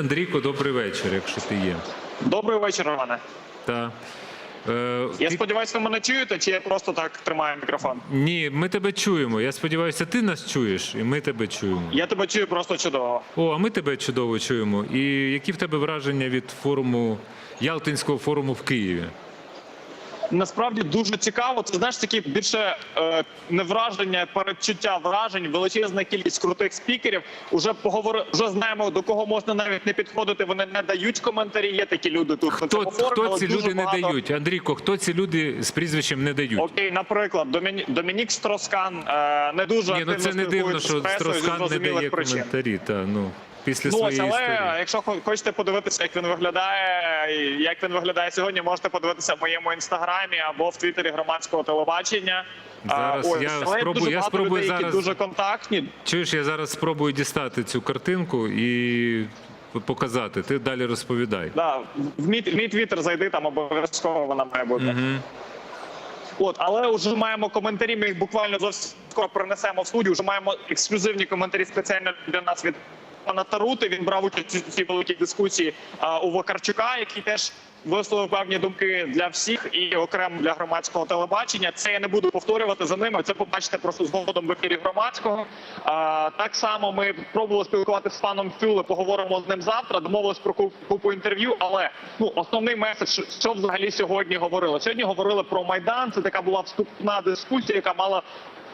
Андрійко, добрий вечір, якщо ти є. Добрий вечір, Романе. Та. Е, Я ти- сподіваюся, ви мене чуєте, чи я просто так тримаю мікрофон? Ні, ми тебе чуємо. Я сподіваюся, ти нас чуєш, і ми тебе чуємо. Я тебе чую просто чудово. О, а ми тебе чудово чуємо. І які в тебе враження від форуму Ялтинського форуму в Києві? Насправді дуже цікаво. Це знаєш такі більше е, не враження, передчуття вражень, величезна кількість крутих спікерів. Уже поговори, вже знаємо до кого можна навіть не підходити. Вони не дають коментарі. Є такі люди тут. Хто, хто ці люди не дають? Андрійко, хто ці люди з прізвищем не дають? Окей, наприклад, Доміні... Домінік Строскан е, не дуже Ні, ну це не дивно, що Строскан не дає причин. коментарі. Та, ну, після Ну, своєї але історії. якщо хочете подивитися, як він виглядає, як він виглядає сьогодні, можете подивитися в моєму інстаграмі або в твіттері громадського телебачення. Зараз ось, я спробую- я спробую людей, які зараз- дуже контактні. Чуєш, я зараз спробую дістати цю картинку і показати. Ти далі розповідай. Да, в мій, в мій твіттер зайди, там обов'язково вона має бути. От, але вже маємо коментарі. Ми їх буквально зовсім скоро принесемо в студію. Вже маємо ексклюзивні коментарі спеціально для нас від пана Тарути. Він брав участь у цій великій дискусії у Вакарчука, який теж висловив певні думки для всіх і окремо для громадського телебачення. Це я не буду повторювати за ними. Це побачите просто згодом в ефірі громадського. Так само ми пробували спілкуватися з паном Фюле. Поговоримо з ним завтра. Домовились про куп- купу інтерв'ю. Але ну основний меседж, що взагалі сьогодні говорили. Сьогодні говорили про майдан. Це така була вступна дискусія, яка мала.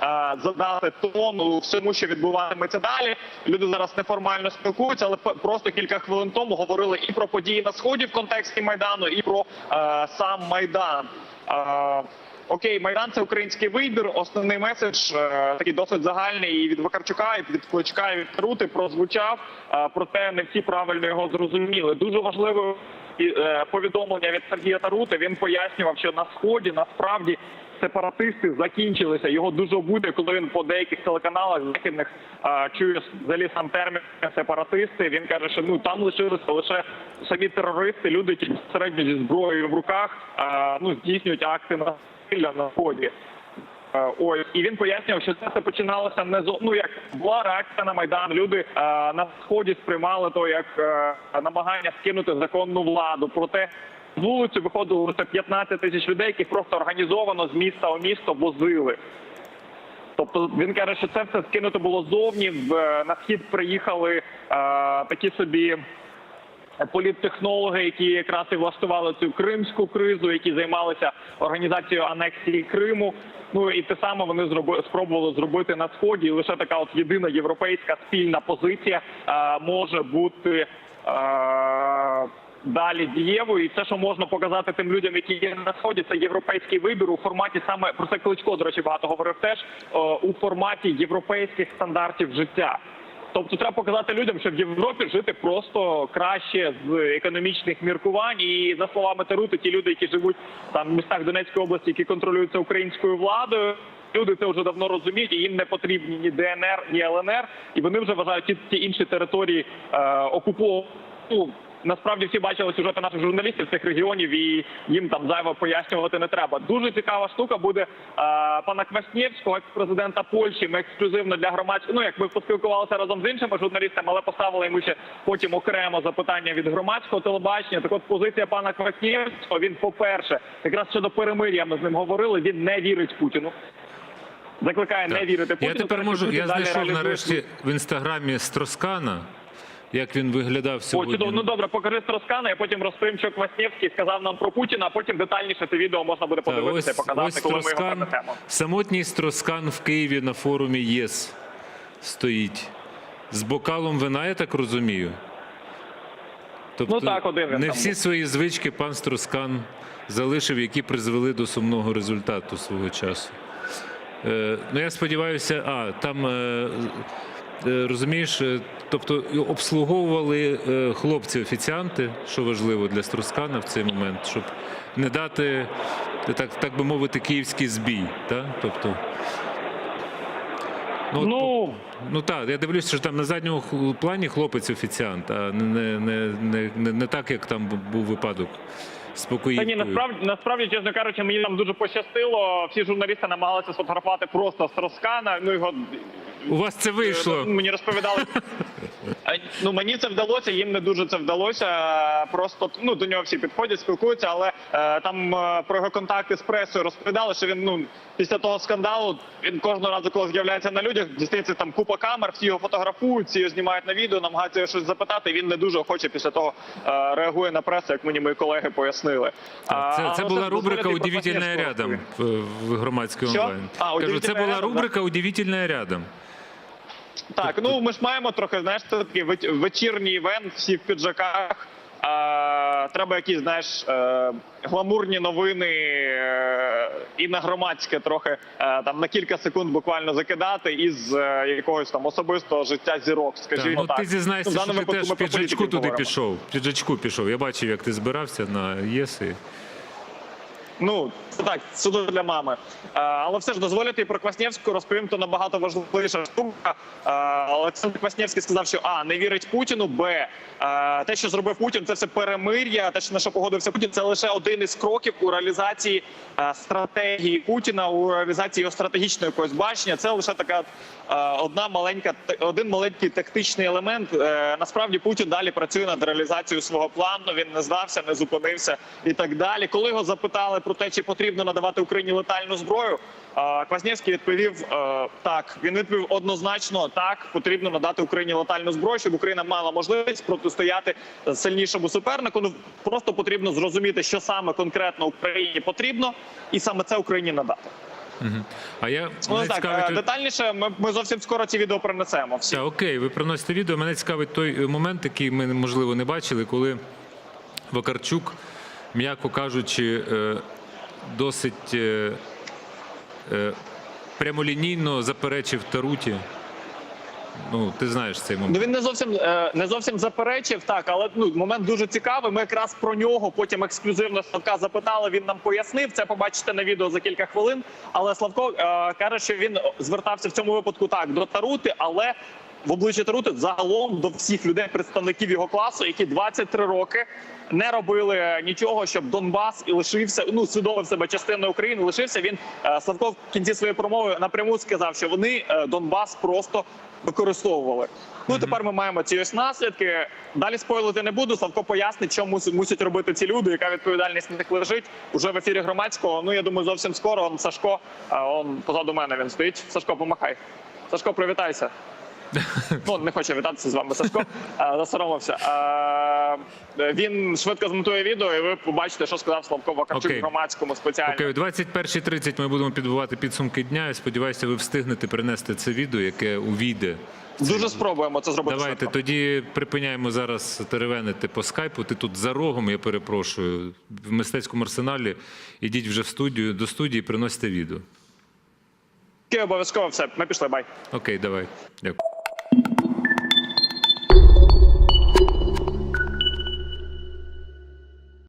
Е, Задати тону всьому, що відбуватиметься далі. Люди зараз неформально спілкуються, але просто кілька хвилин тому говорили і про події на сході в контексті майдану, і про е, сам майдан. Е, Окей, майдан це український вибір. Основний меседж е, такий досить загальний і від Вакарчука, і від Кличка, і від Рути прозвучав. Е, проте не всі правильно його зрозуміли. Дуже важливо і, е, повідомлення від Сергія Тарути. Він пояснював, що на сході насправді сепаратисти закінчилися. Його дуже буде, коли він по деяких телеканалах західних чує взагалі сам термін сепаратисти. Він каже, що ну там лишилися лише самі терористи, люди, які безпосередньо зі зброєю в руках е, ну здійснюють акти насилля на сході. Ось і він пояснював, що це починалося не з ну як була реакція на майдан. Люди е, на сході сприймали то як е, намагання скинути законну владу. Проте з вулиці виходило лише 15 тисяч людей, яких просто організовано з міста у місто возили. Тобто він каже, що це все скинуто було зовні. Е, на схід приїхали е, такі собі політтехнологи, які якраз і влаштували цю кримську кризу, які займалися організацією анексії Криму. Ну і те саме вони зроби, спробували зробити на сході. І лише така от єдина європейська спільна позиція е, може бути. Е, Далі дієвою, і це, що можна показати тим людям, які є на сході, це європейський вибір у форматі саме про це Кличко, до речі, багато говорив теж е, у форматі європейських стандартів життя. Тобто треба показати людям, що в Європі жити просто краще з економічних міркувань. І за словами Тарути, ті люди, які живуть там в містах Донецької області, які контролюються українською владою. Люди це вже давно розуміють, і їм не потрібні ні ДНР, ні ЛНР, і вони вже вважають ті, ті інші території е, окуповані. Ну, Насправді всі бачили сюжети наших журналістів з цих регіонів, і їм там зайво пояснювати не треба. Дуже цікава штука буде е, пана Кваснєвського, екс-президента Польщі. Ми ексклюзивно для громадського, ну як ми поспілкувалися разом з іншими журналістами, але поставили йому ще потім окремо запитання від громадського телебачення. Так от позиція пана Кваснєвського, він, по-перше, якраз щодо перемир'я ми з ним говорили. Він не вірить Путіну. Закликає не вірити Путіну. Я тепер можу. Я знайшов нарешті в інстаграмі Строскана, як він виглядав О, сьогодні. чудово. Ну добре, покажи Строскана, я потім розповім, що Кваснєвський сказав нам про Путіна, а потім детальніше це відео можна буде подивитися і показати, ось коли ми його принесемо. самотній Строскан в Києві на форумі ЄС стоїть. З бокалом вина, я так розумію. Тобто, Ну так, один не всі свої звички пан Строскан залишив, які призвели до сумного результату свого часу. Е, ну, я сподіваюся, а там. Е, Розумієш, е, тобто обслуговували е, хлопці-офіціанти, що важливо для Строскана в цей момент, щоб не дати, так, так би мовити, київський збій. Та? Тобто, ну, Ну, Ну так, я дивлюся, що там на задньому плані хлопець офіціант, а не, не, не, не, не так, як там був випадок та ні, насправді, насправді, чесно кажучи, мені там дуже пощастило. Всі журналісти намагалися сфотографувати просто з Строскана. Ну його У вас це вийшло. мені розповідали. Ну мені це вдалося, їм не дуже це вдалося. Просто ну до нього всі підходять, спілкуються, але е, там е, про його контакти з пресою розповідали, що він ну після того скандалу він кожного разу, коли з'являється на людях, дістається там купа камер, всі його фотографують, всі його знімають на відео, намагаються його щось запитати. Він не дуже охоче після того е, реагує на пресу, як мені мої колеги пояснили. А, Це, це але була рубрика «Удивительное Каснєвського рядом» в, Що? онлайн. А, Кажу, це була рядом», рубрика «Удивительное рядом». Так, ну ми ж маємо трохи, знаєш, це такий вечірній івент, всі в піджаках. А, треба якісь, знаєш, е, гламурні новини е, і на громадське трохи е, там на кілька секунд буквально закидати із е, якогось там особистого життя зірок, Так, скажімо ну, так. ти зізнаєшся, Ну, в що даному ти випадку теж ми про піджачку політиків туди говоримо. пішов. В піджачку пішов. Я бачив, як ти збирався на ЄС. І... Ну це так, суду для мами. А, але все ж дозволити і про Кваснєвську розповім, то набагато важливіша штука. А, Олександр Кваснєвський сказав, що а не вірить Путіну, б а, те, що зробив Путін, це все перемир'я. Те, що на що погодився Путін, це лише один із кроків у реалізації а, стратегії Путіна, у реалізації його стратегічного якогось бачення. Це лише така а, одна маленька один маленький тактичний елемент. Е, Насправді Путін далі працює над реалізацією свого плану. Він не здався, не зупинився і так далі. Коли його запитали про те, чи потрібно надавати Україні летальну зброю, Кваснєвський відповів е, так. Він відповів однозначно так. Потрібно надати Україні летальну зброю, щоб Україна мала можливість протистояти сильнішому супернику. Ну просто потрібно зрозуміти, що саме конкретно Україні потрібно, і саме це Україні надати. А я Ну мене так цікавить, е, детальніше. Ми, ми зовсім скоро ці відео принесемо. Всі Та, окей, ви приносите відео. Мене цікавить той момент, який ми можливо не бачили, коли Вакарчук, м'яко кажучи, е, досить е, е, прямолінійно заперечив Таруті. Ну, ти знаєш цей Ну момент. він не зовсім не зовсім заперечив, так, але ну момент дуже цікавий. Ми якраз про нього потім ексклюзивно Славка запитали. Він нам пояснив. Це побачите на відео за кілька хвилин. Але Славко е, каже, що він звертався в цьому випадку так до Тарути, але в обличчя Тарути загалом до всіх людей, представників його класу, які 23 роки не робили нічого, щоб Донбас і лишився. Ну свідомив себе частиною України. Лишився він е, Славко в кінці своєї промови напряму сказав, що вони е, Донбас просто використовували. Ну тепер ми маємо ці ось наслідки. Далі спойлити не буду. Славко пояснить, що мусять, мусять робити ці люди, яка відповідальність на них лежить уже в ефірі громадського. Ну я думаю, зовсім скоро. Он Сашко, он позаду мене він стоїть. Сашко, помахай. Сашко, привітайся. Ну, не хоче вітатися з вами Сашко, засоромився. Він швидко змонтує відео, і ви побачите, що сказав Славко Вакарчук в громадському спеціально. Окей, о 21.30 ми будемо підбивати підсумки дня. Я сподіваюся, ви встигнете принести це відео, яке увійде. Дуже спробуємо це зробити. Давайте швидко. тоді припиняємо зараз теревенити по скайпу. Ти тут за рогом, я перепрошую, в мистецькому арсеналі. Ідіть вже в студію до студії, приносите відео. Окей, обов'язково все. Ми пішли. Бай. Окей, давай. Дякую.